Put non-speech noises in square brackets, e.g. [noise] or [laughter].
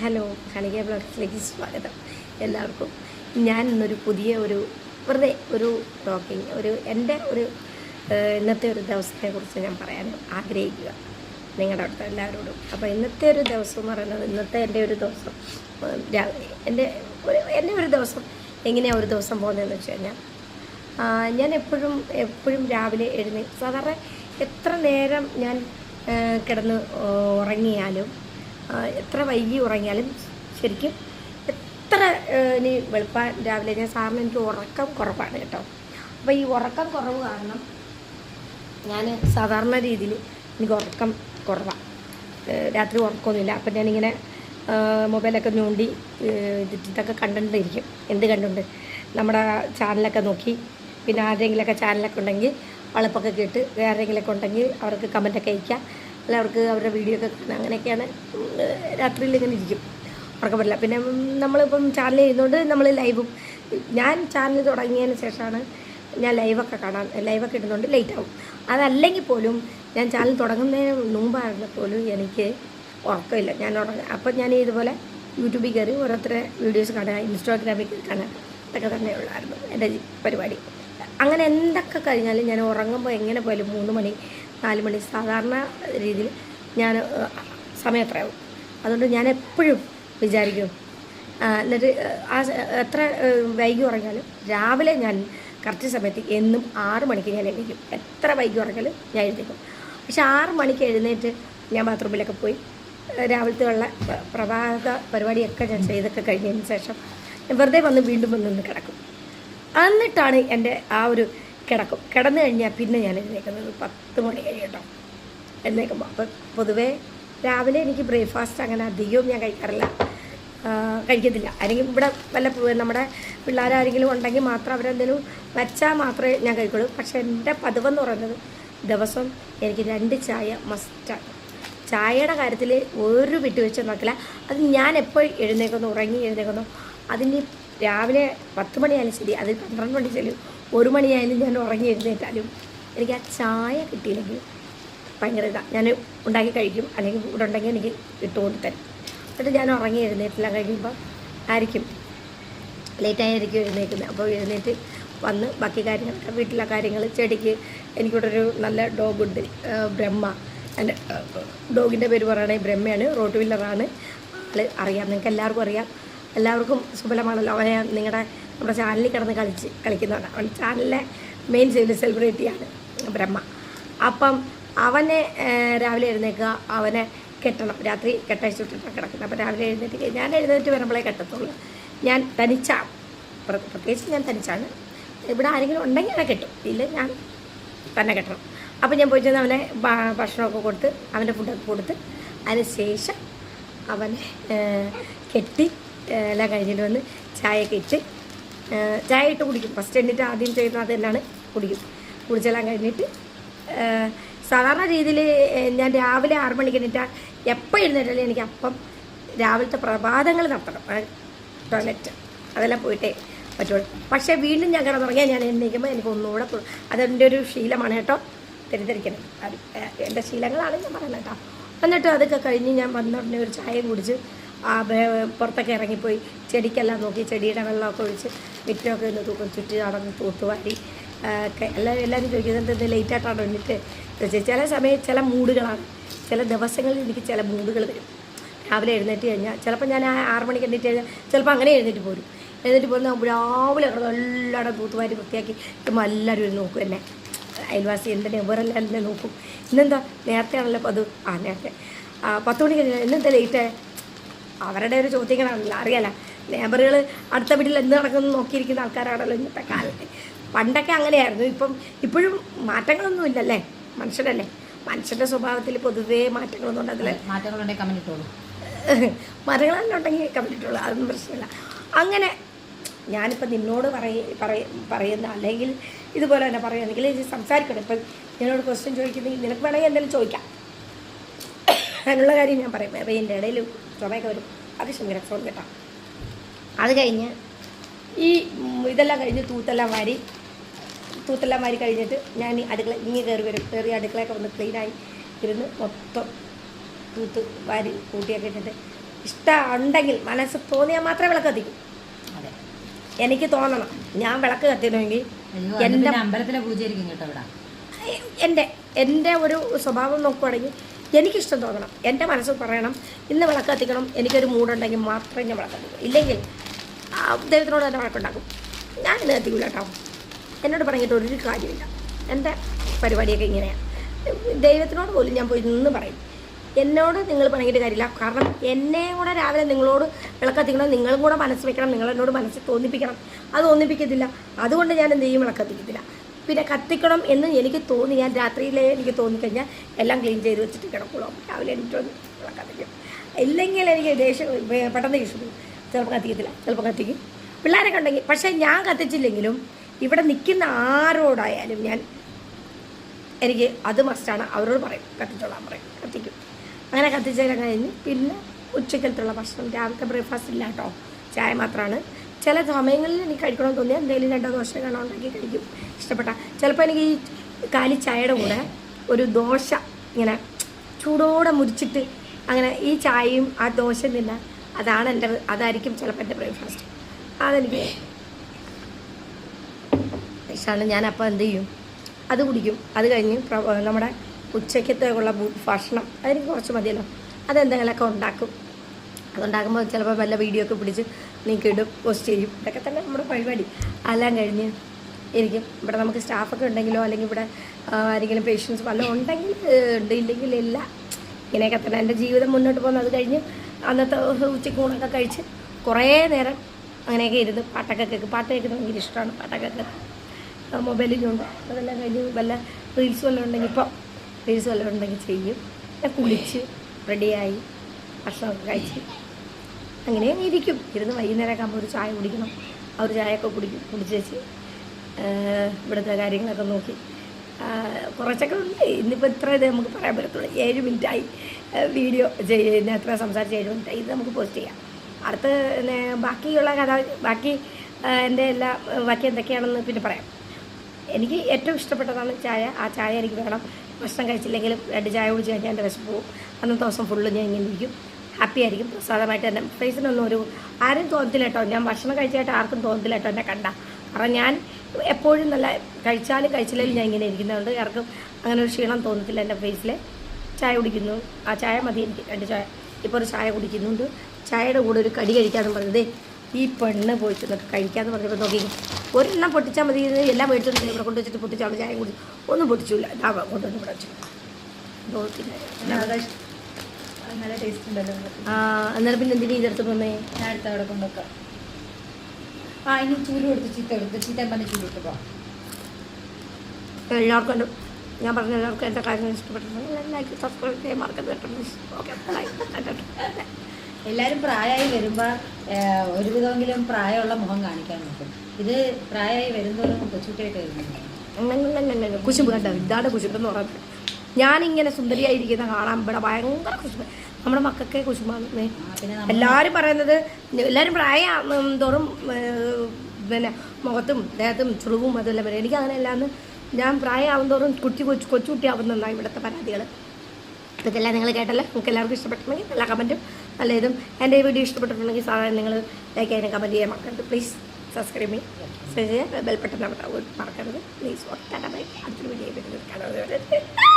Hello കണിക ബ്ലോഗ്സിലേക്ക് സ്വാഗതം. എല്ലാവർക്കും ഞാൻ ഇന്നൊരു പുതിയ ഒരു വെറുതെ ഒരു ടോക്കിംഗ് ഒരു എന്റെ ഒരു ഇന്നത്തെ ഒരു ദിവസത്തെ കുറിച്ച് ഞാൻ പറയാൻ ആഗ്രഹിക്കുക നിങ്ങളുടെ അടുത്ത് എല്ലാവരോടും. അപ്പോൾ ഇന്നത്തെ ഒരു ദിവസം എന്ന് പറയുന്നത് ഇന്നത്തെ എന്റെ ഒരു ദിവസം എന്റെ ഒരു എന്റെ ഒരു ദിവസം എങ്ങനെയാണ് ഒരു ദിവസം പോകുന്നതെന്ന് വെച്ച് കഴിഞ്ഞാൽ ഞാൻ എപ്പോഴും എപ്പോഴും രാവിലെ എഴുന്നേ സാധാരണ എത്ര നേരം ഞാൻ കിടന്ന് ഉറങ്ങിയാലും എത്ര വൈകി ഉറങ്ങിയാലും ശരിക്കും എത്ര ഇനി വെളുപ്പാൻ രാവിലെ ഞാൻ സാറിന് എനിക്ക് ഉറക്കം കുറവാണ് കേട്ടോ. അപ്പോൾ ഈ ഉറക്കം കുറവ് കാരണം ഞാൻ സാധാരണ രീതിയിൽ എനിക്ക് ഉറക്കം കുറവാണ് രാത്രി ഉറക്കമൊന്നുമില്ല അപ്പം ഞാനിങ്ങനെ മൊബൈലൊക്കെ ഞൂണ്ടി ഇതൊക്കെ കണ്ടുകൊണ്ടിരിക്കും എന്ത് കണ്ടുണ്ട് നമ്മുടെ ചാനലൊക്കെ നോക്കി പിന്നെ ആരെങ്കിലുമൊക്കെ ചാനലൊക്കെ ഉണ്ടെങ്കിൽ വളപ്പൊക്കെ കേട്ട് വേറെ ആരെങ്കിലുമൊക്കെ ഉണ്ടെങ്കിൽ അവർക്ക് കമന്റൊക്കെ അയക്കാം അല്ല അവർക്ക് അവരുടെ വീഡിയോ ഒക്കെ കാണാം അങ്ങനെയൊക്കെയാണ്. രാത്രിയിൽ ഇങ്ങനെ ഇരിക്കും. ഉറക്കം പറ്റില്ല പിന്നെ നമ്മളിപ്പം ചാനൽ ചെയ്യുന്നതുകൊണ്ട് നമ്മൾ ലൈവും ഞാൻ ചാനൽ തുടങ്ങിയതിന് ശേഷമാണ് ഞാൻ ലൈവൊക്കെ കാണാൻ ലൈവൊക്കെ ഇടുന്നുണ്ട് ലേറ്റ് ആവും. അതല്ലെങ്കിൽ പോലും ഞാൻ ചാനൽ തുടങ്ങുന്നതിന് മുമ്പായിരുന്നു പോലും എനിക്ക് ഉറക്കമില്ല. ഞാൻ ഉറങ്ങ അപ്പം ഞാൻ ഇതുപോലെ യൂട്യൂബിൽ കയറി ഓരോരുത്തരെ വീഡിയോസ് കാണുക ഇൻസ്റ്റാഗ്രാമിൽ കയറി കാണുക. ഇതൊക്കെ തന്നെ ഉള്ളായിരുന്നു എന്റെ പരിപാടി. അങ്ങനെ എന്തൊക്കെ കഴിഞ്ഞാലും ഞാൻ ഉറങ്ങുമ്പോൾ എങ്ങനെ പോയാലും മൂന്ന് മണി നാല് മണി സാധാരണ രീതിയിൽ ഞാൻ സമയം എത്രയാവും? അതുകൊണ്ട് ഞാൻ എപ്പോഴും വിചാരിക്കും എന്നിട്ട് ആ എത്ര വൈകി ഉറങ്ങിയാലും രാവിലെ ഞാൻ കറക്റ്റ് സമയത്ത് എന്നും ആറ് മണിക്ക് ഞാൻ എഴുന്നേക്കും എത്ര വൈകി ഉറങ്ങിയാലും ഞാൻ എഴുന്നേക്കും പക്ഷെ ആറ് മണിക്ക് എഴുന്നേറ്റ് ഞാൻ ബാത്റൂമിലൊക്കെ പോയി രാവിലത്തെ ഉള്ള പ്രഭാത പരിപാടിയൊക്കെ ഞാൻ ചെയ്തൊക്കെ കഴിഞ്ഞതിന് ശേഷം വെറുതെ വന്ന് വീണ്ടും വന്ന് നിന്ന് കിടക്കും. എന്നിട്ടാണ് എന്റെ ആ ഒരു കിടക്കും. കിടന്നു കഴിഞ്ഞാൽ പിന്നെ ഞാൻ എഴുന്നേക്കുന്നത് പത്ത് മണി കഴിയട്ടോ. എന്നേക്കുമ്പോൾ അപ്പോൾ പൊതുവേ രാവിലെ എനിക്ക് ബ്രേക്ക്ഫാസ്റ്റ് അങ്ങനെ അധികവും ഞാൻ കഴിക്കാറില്ല. കഴിക്കത്തില്ല. അല്ലെങ്കിൽ ഇവിടെ വല്ല നമ്മുടെ പിള്ളേരാരെങ്കിലും ഉണ്ടെങ്കിൽ മാത്രം അവരെന്തെങ്കിലും വെച്ചാൽ മാത്രമേ ഞാൻ കഴിക്കുള്ളൂ. പക്ഷേ എന്റെ പതിവെന്ന് പറയുന്നത് ദിവസം എനിക്ക് രണ്ട് ചായ മസ്റ്റാണ് ചായയുടെ കാര്യത്തിൽ ഒരു വിട്ടുവീഴ്ച നോക്കില്ല അത് ഞാൻ എപ്പോൾ എഴുന്നേക്കുന്നു ഉറങ്ങി എഴുന്നേക്കുന്നു അതിന് രാവിലെ പത്ത് മണിയായാലും ശരി അതിൽ പന്ത്രണ്ട് മണി ശരി ഒരു മണിയായാലും ഞാൻ ഉറങ്ങി എഴുന്നേറ്റാലും എനിക്ക് ആ ചായ കിട്ടിയില്ലെങ്കിൽ ഭയങ്കര ഇതാണ് ഞാൻ ഉണ്ടാക്കി കഴിക്കും. അല്ലെങ്കിൽ ഇവിടെ ഉണ്ടെങ്കിൽ എനിക്ക് ഇട്ടുകൊണ്ട് തരും. എന്നിട്ട് ഞാൻ ഉറങ്ങി എഴുന്നേറ്റെല്ലാം. കഴിയുമ്പോൾ ആയിരിക്കും. ലേറ്റായിരിക്കും എഴുന്നേക്കുന്നത് അപ്പോൾ എഴുന്നേറ്റ് വന്ന് ബാക്കി കാര്യങ്ങൾ വീട്ടിലെ കാര്യങ്ങൾ ചെടിക്ക് എനിക്കിവിടെ ഒരു നല്ല ഡോഗുണ്ട് ബ്രഹ്മ. എന്റെ ഡോഗിന്റെ പേര് പറയുകയാണെങ്കിൽ ബ്രഹ്മയാണ്. റോട്ട് വില്ലറാണ് അറിയാം. നിങ്ങൾക്ക് എല്ലാവർക്കും അറിയാം. എല്ലാവർക്കും സുബലമാണല്ലോ അവനെ നിങ്ങളുടെ നമ്മുടെ ചാനലിൽ കിടന്ന് കളിച്ച് കളിക്കുന്നതാണ്. അവൻ ചാനലിലെ മെയിൻ സെലിബ്രിറ്റിയാണ് ബ്രഹ്മ. അപ്പം അവനെ രാവിലെ എഴുന്നേൽക്കുക അവനെ കെട്ടണം. രാത്രി കെട്ടഴിച്ച് വിട്ടിട്ടാണ് കിടക്കുന്നത്. അപ്പോൾ രാവിലെ എഴുന്നേറ്റ് ഞാൻ എഴുന്നേറ്റ് വരുമ്പോഴേ കെട്ടത്തുള്ളൂ. ഞാൻ തനിച്ചാണ് പ്ര- പ്രത്യേകിച്ച് ഞാൻ തനിച്ചാണ്. ഇവിടെ ആരെങ്കിലും ഉണ്ടെങ്കിൽ അവനെ കെട്ടും. ഇല്ല ഞാൻ തന്നെ കെട്ടണം. അപ്പോൾ ഞാൻ പോയി ചെന്ന് അവനെ ഭക്ഷണമൊക്കെ കൊടുത്ത് അവന്റെ ഫുഡൊക്കെ കൊടുത്ത് അതിന് ശേഷം അവനെ കെട്ടി എല്ലാം കഴിഞ്ഞിട്ട് വന്ന് ചായയൊക്കെ ഇട്ട് ചായ ഇട്ട് കുടിക്കും. ഫസ്റ്റ് എണ്ണിട്ട് ആദ്യം ചെയ്യുന്നത് അത് തന്നെയാണ് കുടിക്കും. കുടിച്ചെല്ലാം കഴിഞ്ഞിട്ട് സാധാരണ രീതിയിൽ ഞാൻ രാവിലെ ആറ് മണിക്ക് എണ്ണിട്ടാൽ എപ്പോൾ എഴുന്നേറ്റാലും എനിക്ക് അപ്പം രാവിലത്തെ പ്രഭാതങ്ങൾ നടത്തണം. ടോയ്ലറ്റ് അതെല്ലാം പോയിട്ടേ പറ്റുള്ളൂ. പക്ഷേ വീണ്ടും ഞാൻ കിടന്നുറങ്ങിയാൽ ഞാൻ എണ്ണീക്കുമ്പോൾ എനിക്ക് ഒന്നുകൂടെ അതെന്റെ ഒരു ശീലമാണ് കേട്ടോ. തെറ്റിദ്ധരിക്കണം അത് എന്റെ ശീലങ്ങളാണ് ഞാൻ പറയുന്നത് കേട്ടോ. എന്നിട്ട് അതൊക്കെ കഴിഞ്ഞ് ഞാൻ വന്ന ഉടനെ ഒരു ചായയും കുടിച്ച് പുറത്തൊക്കെ ഇറങ്ങിപ്പോയി ചെടിക്കെല്ലാം നോക്കി ചെടിയുടെ വെള്ളമൊക്കെ ഒഴിച്ച് മിറ്റമൊക്കെ ഒന്ന് തൂക്കം ചുറ്റി നടന്ന് തൂത്തുവാരി എല്ലാവരും എല്ലാവരും ചോദിക്കുന്നത് എന്ത് ലേറ്റായിട്ടാണോ എന്നിട്ട് ചില സമയം ചില മൂടുകളാണ് ചില ദിവസങ്ങളിൽ എനിക്ക് ചില മൂടുകൾ വരും. രാവിലെ എഴുന്നേറ്റ് കഴിഞ്ഞാൽ ചിലപ്പോൾ ഞാൻ ആറ് മണിക്ക് എഴുന്നേറ്റ് കഴിഞ്ഞാൽ ചിലപ്പോൾ അങ്ങനെ എഴുന്നേറ്റ് പോരും. എഴുന്നേറ്റ് പോരുന്ന രാവിലെ കിടന്ന് എല്ലാവരും തൂത്തുവാരി വൃത്തിയാക്കി ഇപ്പം എല്ലാവരും ഒരു നോക്കും എന്നെ. അയൽവാസി എന്റെ നെവറെല്ലാം എന്നെ നോക്കും. ഇന്നെന്താ? നേരത്തെ ആണല്ലോ അത്. ആ നേരത്തെ. പത്ത് മണി കഴിഞ്ഞാൽ ഇന്നെന്താ ലേറ്റ് അവരുടെ ഒരു ചോദ്യങ്ങളാണല്ലോ. അറിയാല. ലേബറുകൾ അടുത്ത വീട്ടിൽ എന്ത് നടക്കുന്നു നോക്കിയിരിക്കുന്ന ആൾക്കാരാണല്ലോ ഇന്നത്തെ കാലത്ത്. പണ്ടൊക്കെ അങ്ങനെയായിരുന്നു. ഇപ്പം ഇപ്പോഴും മാറ്റങ്ങളൊന്നും ഇല്ലല്ലേ മനുഷ്യരല്ലേ? മനുഷ്യന്റെ സ്വഭാവത്തിൽ പൊതുവേ മാറ്റങ്ങളൊന്നും ഉണ്ടതില്ല മാറ്റങ്ങളുണ്ടെങ്കിൽ ഉണ്ടെങ്കിൽ കമ്പിട്ടുള്ളൂ അതൊന്നും പ്രശ്നമില്ല. അങ്ങനെ ഞാനിപ്പോൾ നിന്നോട് പറയ പറയ പറയുന്ന അല്ലെങ്കിൽ ഇതുപോലെ തന്നെ പറയുകയാണെങ്കിൽ ഇത് സംസാരിക്കണം ഇപ്പം നിന്നോട് ക്വസ്റ്റ്യൻ ചോദിക്കുന്നെങ്കിൽ നിനക്ക് വേണമെങ്കിൽ എന്തെങ്കിലും ചോദിക്കാം. [coughs] അതിനുള്ള കാര്യം ഞാൻ പറയും. അപ്പം എന്റെ ഇടയിൽ ചുമയൊക്കെ വരും. അത് ക്ഷമിക്കണം ഫോൺ കേട്ടോ. അത് കഴിഞ്ഞ് ഈ ഇതെല്ലാം കഴിഞ്ഞ് തൂത്തെല്ലാം വാരി തൂത്തെല്ലാം വാരി കഴിഞ്ഞിട്ട് ഞാൻ ഈ അടുക്കള ഇങ്ങനെ കയറി വരും. കയറി അടുക്കളയൊക്കെ വന്ന് ക്ലീനായി ഇരുന്ന് മൊത്തം തൂത്ത് വാരി കൂട്ടിയൊക്കെ ഇട്ടിട്ട് ഇഷ്ടമുണ്ടെങ്കിൽ മനസ്സ് തോന്നിയാൽ മാത്രമേ വിളക്ക് കത്തിക്കൂ. അതെ. എനിക്ക് തോന്നണം. ഞാൻ വിളക്ക് കത്തിക്കണമെങ്കിൽ എന്റെ അമ്പലത്തിലെ പൂജയായിരിക്കും കേട്ടോ ഇവിടെ. എന്റെ എന്റെ ഒരു സ്വഭാവം നോക്കുവാണെങ്കിൽ എനിക്കിഷ്ടം തോന്നണം. എന്റെ മനസ്സ് പറയണം ഇന്ന് വിളക്ക് കത്തിക്കണം എനിക്കൊരു മൂടുണ്ടെങ്കിൽ മാത്രമേ ഞാൻ വിളക്ക് കത്തിക്കൂ. ഇല്ലെങ്കിൽ ദൈവത്തിനോട് തന്നെ വഴക്കുണ്ടാക്കും. ഞാൻ ഇന്ന് എത്തിക്കില്ല കേട്ടോ. എന്നോട് പറഞ്ഞിട്ട് ഒരു കാര്യമില്ല. എന്റെ പരിപാടിയൊക്കെ ഇങ്ങനെയാണ് ദൈവത്തിനോട് പോലും ഞാൻ പോയി നിന്ന് പറയും. എന്നോട് നിങ്ങൾ പറഞ്ഞിട്ട് കാര്യമില്ല. കാരണം എന്നെ കൂടെ രാവിലെ നിങ്ങളോട് വിളക്കത്തിക്കണം നിങ്ങളും കൂടെ മനസ്സ് വെക്കണം നിങ്ങൾ എന്നോട് തോന്നിപ്പിക്കണം. അത് തോന്നിപ്പിക്കത്തില്ല. അതുകൊണ്ട് ഞാൻ എന്ത് ചെയ്യും? വിളക്കത്തിക്കത്തില്ല. പിന്നെ കത്തിക്കണം എന്ന് എനിക്ക് തോന്നി. ഞാൻ രാത്രിയിലേ എനിക്ക് തോന്നിക്കഴിഞ്ഞാൽ എല്ലാം ക്ലീൻ ചെയ്ത് വെച്ചിട്ട് കിടക്കുള്ളൂ. രാവിലെ എനിക്ക് വിളക്കത്തിക്കും. ഇല്ലെങ്കിൽ എനിക്ക് ദേഷ്യം പെട്ടെന്ന് ഇഷ്ടം ചിലപ്പോൾ കത്തിക്കത്തില്ല. ചിലപ്പോൾ കത്തിക്കും. പിള്ളേരൊക്കെ ഉണ്ടെങ്കിൽ പക്ഷേ ഞാൻ കത്തിച്ചില്ലെങ്കിലും ഇവിടെ നിൽക്കുന്ന ആരോടായാലും ഞാൻ എനിക്ക് അത് മസ്റ്റാണ് അവരോട് പറയും. കത്തിച്ചോളാൻ പറയും. കത്തിക്കും. അങ്ങനെ കത്തിച്ചതിനെ കഴിഞ്ഞ് പിന്നെ ഉച്ചക്കലത്തുള്ള ഭക്ഷണം രാവിലത്തെ ബ്രേക്ക്ഫാസ്റ്റ് ഇല്ല കേട്ടോ. ചായ മാത്രമാണ് ചില സമയങ്ങളിൽ എനിക്ക് കഴിക്കണമെന്ന് തോന്നിയാൽ എന്തെങ്കിലും രണ്ടോ ദോശ കാണാൻ ഉണ്ടാക്കി കഴിക്കും. ഇഷ്ടപ്പെട്ട. ചിലപ്പോൾ എനിക്ക് ഈ കാലി ചായയുടെ കൂടെ ഒരു ദോശ ഇങ്ങനെ ചൂടോടെ മുരിച്ചിട്ട് അങ്ങനെ ഈ ചായയും ആ ദോശയും തിന്നാൻ അതാണ് എന്റെ അതായിരിക്കും ചിലപ്പോൾ എന്റെ ബ്രേക്ക്ഫാസ്റ്റ് അതെനിക്ക് ഇഷ്ടമാണ്. ഞാൻ അപ്പോൾ എന്ത് ചെയ്യും? അത് കുടിക്കും. അത് കഴിഞ്ഞ് നമ്മുടെ ഉച്ചയ്ക്കത്തേക്കുള്ള ഭക്ഷണം അതിന് കുറച്ച് മതിയല്ലോ. അതെന്തെങ്കിലുമൊക്കെ ഉണ്ടാക്കും. അതുണ്ടാക്കുമ്പോൾ ചിലപ്പോൾ വല്ല വീഡിയോ ഒക്കെ പിടിച്ച് നീക്കി ഇടും പോസ്റ്റ് ചെയ്യും. ഇതൊക്കെ തന്നെ നമ്മുടെ പരിപാടി. എല്ലാം കഴിഞ്ഞ് ഇരിക്കും. ഇവിടെ നമുക്ക് സ്റ്റാഫൊക്കെ ഉണ്ടെങ്കിലോ അല്ലെങ്കിൽ ഇവിടെ ആരെങ്കിലും പേഷ്യൻസ് വല്ലതും ഉണ്ടെങ്കിൽ ഉണ്ട് ഇല്ലെങ്കിൽ ഇല്ല. ഇങ്ങനെയൊക്കെ തന്നെ എന്റെ ജീവിതം മുന്നോട്ട് പോകുന്നത്. അത് കഴിഞ്ഞ് അന്നത്തെ ഉച്ചക്കൂണൊക്കെ കഴിച്ച് കുറേ നേരം അങ്ങനെയൊക്കെ ഇരുന്ന് പാട്ടൊക്കെ കേൾക്കും. പാട്ട് കേൾക്കുന്നത് ഭയങ്കര ഇഷ്ടമാണ്. പാട്ടൊക്കെ കേൾക്കും. മൊബൈലിലുണ്ട് അതെല്ലാം കഴിഞ്ഞ് വല്ല റീൽസ് വല്ലതും ഉണ്ടെങ്കിൽ ഇപ്പോൾ റീൽസ് വല്ലതും ഉണ്ടെങ്കിൽ ചെയ്യും. പിന്നെ കുളിച്ച് റെഡിയായി ഭക്ഷണമൊക്കെ കഴിച്ച് അങ്ങനെ ഇരിക്കും. ഇരുന്ന് വൈകുന്നേരമൊക്കെ ആകുമ്പോൾ ഒരു ചായ കുടിക്കണം. ആ ഒരു ചായയൊക്കെ കുടിക്കും. കുടിച്ച് വെച്ച് ഇവിടുത്തെ കാര്യങ്ങളൊക്കെ നോക്കി. കുറച്ചൊക്കെ ഉണ്ട്. ഇന്നിപ്പോൾ ഇത്ര ഇത് നമുക്ക് പറയാൻ പറ്റത്തുള്ളൂ. ഏഴ് മിനിറ്റായി വീഡിയോ ചെയ്യുന്ന എത്ര സംസാരിച്ച് ഏഴ് മിനിറ്റായി. ഇത് നമുക്ക് പോസ്റ്റ് ചെയ്യാം. അടുത്ത ബാക്കിയുള്ള കഥ ബാക്കി എന്റെ എല്ലാ ബാക്കി എന്തൊക്കെയാണെന്ന് പിന്നെ പറയാം. എനിക്ക് ഏറ്റവും ഇഷ്ടപ്പെട്ടതാണ് ചായ. ആ ചായ എനിക്ക് വേണം. ഭക്ഷണം കഴിച്ചില്ലെങ്കിലും രണ്ട് ചായ കുടിച്ച് കഴിഞ്ഞാൽ എന്റെ വിശപ്പ് പോകും. അന്നത്തെ ദിവസം ഫുള്ള് ഞാൻ ഇങ്ങനെ ഇരിക്കും. ഹാപ്പി ആയിരിക്കും. പ്രസാദമായിട്ട് എന്റെ ഫേസിനൊന്നും ഒരു ആരും തോന്നത്തില്ല കേട്ടോ. ഞാൻ ഭക്ഷണം കഴിച്ചായിട്ട് ആർക്കും തോന്നത്തില്ല കേട്ടോ എന്നെ കണ്ട. കാരണം ഞാൻ എപ്പോഴും നല്ല കഴിച്ചാലും കഴിച്ചില്ലെങ്കിലും ഞാൻ ഇങ്ങനെ ഇരിക്കുന്നതുകൊണ്ട് ആർക്കും അങ്ങനെ ഒരു ക്ഷീണം തോന്നത്തില്ല എന്റെ ഫേസിൽ ചായ കുടിക്കുന്നു. ആ ചായ മതി എനിക്ക്. രണ്ട് ചായ. ഇപ്പോൾ ഒരു ചായ കുടിക്കുന്നുണ്ട്. ചായയുടെ കൂടെ ഒരു കടി കഴിക്കാമെന്ന് പറഞ്ഞതേ ഈ പെണ്ണ് പോയിട്ട് ചെന്നിട്ട് കഴിക്കാമെന്ന് പറഞ്ഞപ്പോൾ നോക്കി. ഒരെണ്ണം പൊട്ടിച്ചാൽ മതി. എല്ലാം മേടിച്ചോണ്ട് ഇവിടെ കൊണ്ട് വെച്ചിട്ട് പൊട്ടിച്ചാൽ ചായ കുടി ഒന്നും പൊട്ടിച്ചില്ല. ഇതാ കൊണ്ടുവന്ന് ഇവിടെ വെച്ചു. നല്ല ടേസ്റ്റ് ഉണ്ടല്ലോ. ആ അന്നേരം പിന്നെ എന്തിനാ ഇതെടുത്ത് പോന്നേ ഞാൻ അടുത്ത അവിടെ കൊണ്ടുവെക്കാം. ആ ഇനി ചൂൽ കൊടുത്ത് ചീത്ത കൊടുത്ത് ചീത്ത പറഞ്ഞ് ചൂൽ കൊടുത്ത് പോവാം എല്ലാവർക്കും ഞാൻ പറഞ്ഞ എല്ലാവർക്കും എന്റെ കാര്യങ്ങൾ ഇഷ്ടപ്പെട്ടിട്ടുണ്ട്. ലൈക്ക് സബ്സ്ക്രൈബ് ചെയ്യാൻ മറക്കരുത് ഓക്കെ എല്ലാവരും പ്രായമായി വരുമ്പോൾ ഒരുവിധമെങ്കിലും പ്രായമുള്ള മുഖം കാണിക്കാൻ നോക്കും. ഇത് പ്രായമായി വരുന്നതോറും കൊച്ചുകുട്ടിയായിട്ട് വരുന്നുണ്ട് കുശുമ്പ് കണ്ടത് ഇതാണ് കുശുമ്പ് എന്ന് പറയുന്നത് ഞാനിങ്ങനെ സുന്ദരിയായിരിക്കുന്ന കാണാൻ ഇവിടെ ഭയങ്കര കുശുമ്പ്. നമ്മുടെ മക്കൾക്ക് കുശുമാകുന്നേ എല്ലാവരും പറയുന്നത് എല്ലാവരും പ്രായം തോറും പിന്നെ മുഖത്തും ദേഹത്തും ചുളിവും അതെല്ലാം വരും. എനിക്ക് അങ്ങനെ അല്ലാന്ന് ഞാൻ പ്രായമാകും തോറും കുട്ടി കൊച്ചു കൊച്ചുകുട്ടിയാവുന്നതാണ് ഇവിടുത്തെ പരാതികൾ ഇതെല്ലാം നിങ്ങൾ കേട്ടല്ലോ? നിങ്ങൾക്ക് എല്ലാവർക്കും ഇഷ്ടപ്പെട്ടിട്ടുണ്ടെങ്കിൽ എല്ലാ കമന്റും നല്ല ഇതും എന്റെ ഈ വീഡിയോ ഇഷ്ടപ്പെട്ടിട്ടുണ്ടെങ്കിൽ സാധാരണ നിങ്ങൾ ലൈക്ക് ചെയ്യാനും കമന്റ് ചെയ്യാൻ മറക്കരുത്. പ്ലീസ് സബ്സ്ക്രൈബ് ചെയ്യുക ബെൽപ്പെട്ട മറക്കരുത്. പ്ലീസ് ഒട്ടാ അടുത്തൊരു വീഡിയോ കാണാതെ